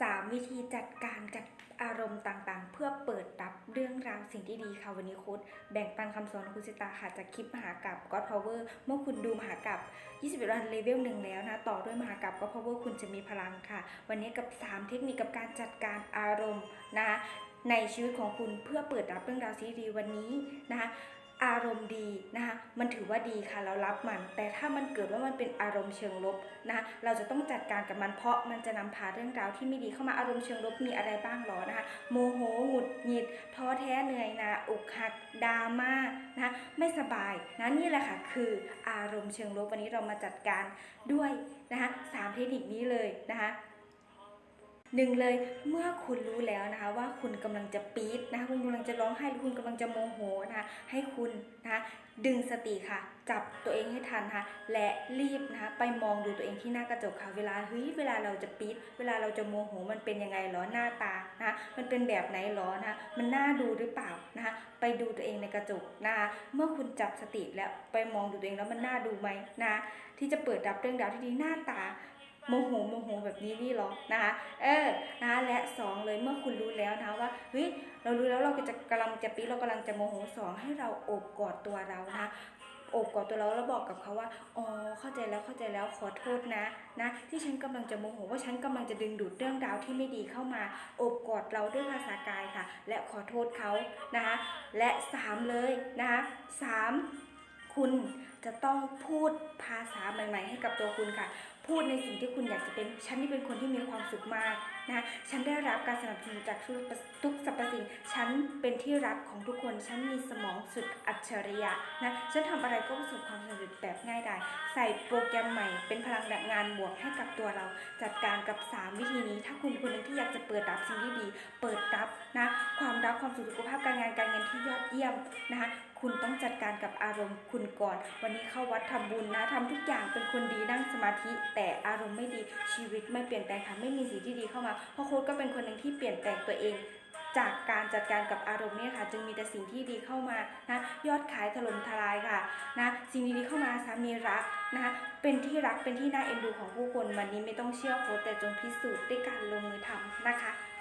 3 วิธีจัดการกับอารมณ์ต่างๆ เพื่อเปิดรับเรื่องราวสิ่งที่ดีค่ะ วันนี้โค้ดแบ่งปันคำสอนคุณสิตาค่ะจากคลิปมหากราบ God Power เมื่อคุณดูมหากราบ21 วันเลเวลหนึ่งแล้วนะ ต่อด้วยมหากราบ God Power คุณจะมีพลังค่ะ วันนี้กับ 3 เทคนิคกับการจัดการอารมณ์นะคะในชีวิตของคุณเพื่อเปิดรับเรื่องราวสิ่งดีวันนี้นะคะ อารมณ์ดีนะคะมันถือว่าดีค่ะเรารับมัน แต่ถ้ามันเกิดว่ามันเป็นอารมณ์เชิงลบนะคะเราจะต้องจัดการกับมันเพราะมันจะนำพาเรื่องราวที่ไม่ดีเข้ามาอารมณ์เชิงลบมีอะไรบ้างหรอนะคะโมโหหงุดหงิดท้อแท้เหนื่อยนะอกหักดราม่านะะไม่สบายนะนี่แหละค่ะคืออารมณ์เชิงลบวันนี้เรามาจัดการด้วยนะคะสามเทคนิคนี้เลยนะคะ หนึ่งเลยเมื่อคุณรู้แล้วนะคะว่าคุณกำลังจะปี๊ดนะคะคุณกำลังจะร้องไห้หรือคุณกำลังจะโมโหนะคะให้คุณนะคะดึงสติค่ะ จับตัวเองให้ทันนะคะและรีบนะคะไปมองดูตัวเองที่หน้ากระจกค่ะ เวลาเฮ้ยเวลาเราจะปี๊ดเวลาเราจะโมโหมันเป็นยังไงหรอหน้าตานะคะมันเป็นแบบไหนหรอนะคะมันน่าดูหรือเปล่านะคะไปดูตัวเองในกระจกนะคะเมื่อคุณจับสติแล้วไปมองดูตัวเองแล้วมันน่าดูไหมนะะที่จะเปิดรับเรื่องราวที่ดีหน้าตา โมโหโมโหแบบนี้นี่หรอนะคะเออนะคะและสองเลยเมื่อคุณรู้แล้วนะว่าเฮ้ยเรารู้แล้วเราก็จะกำลังจะปีเรากำลังจะโมโหสองให้เราอบกอดตัวเรานะคะโอบกอดตัวเราแล้วบอกกับเขาว่า อ๋อ เข้าใจแล้ว เข้าใจแล้ว ขอโทษนะ นะ ที่ฉันกำลังจะโมโหว่าฉันกำลังจะดึงดูดเรื่องราวที่ไม่ดีเข้ามา โอบกอดเราด้วยภาษากายค่ะ และขอโทษเขานะคะ และสามเลยนะคะสามคุณจะต้องพูดภาษาใหม่ ๆ ให้กับตัวคุณค่ะ พูดในสิ่งที่คุณอยากจะเป็น ฉันนี่เป็นคนที่มีความสุขมากนะคะฉันได้รับการสนับสนุนจากทุกทุกสรรพสิ่ง ฉันเป็นที่รักของทุกคน ฉันมีสมองสุดอัจฉริยะนะ ฉันทำอะไรก็ประสบความสำเร็จ ง่ายดายใส่โปรแกรมใหม่เป็นพลังงานบวกให้กับตัวเรา จัดการกับ 3 วิธีนี้ ถ้าคุณคนหนึ่งที่อยากจะเปิดรับสิ่งที่ดี เปิดรับนะความรักความสุขสุขภาพการงานการเงินที่ยอดเยี่ยมนะคะคุณต้องจัดการกับอารมณ์คุณก่อน วันนี้เข้าวัดทำบุญนะทำทุกอย่างเป็นคนดีนั่งสมาธิ แต่อารมณ์ไม่ดีชีวิตไม่เปลี่ยนแปลงค่ะไม่มีสิ่งที่ดีเข้ามาเพราะโค้ดก็เป็นคนหนึ่งที่เปลี่ยนแปลงตัวเองจากการจัดการกับอารมณ์เนี่ยค่ะ จึงมีแต่สิ่งที่ดีเข้ามานะยอดขายถล่มทลาย นะสิ่งดีๆเข้ามาสามีรักนะคะเป็นที่รักเป็นที่น่าเอ็นดูของผู้คนวันนี้ไม่ต้องเชื่อโค้ดแต่จงพิสูจน์ด้วยการลงมือทำนะคะ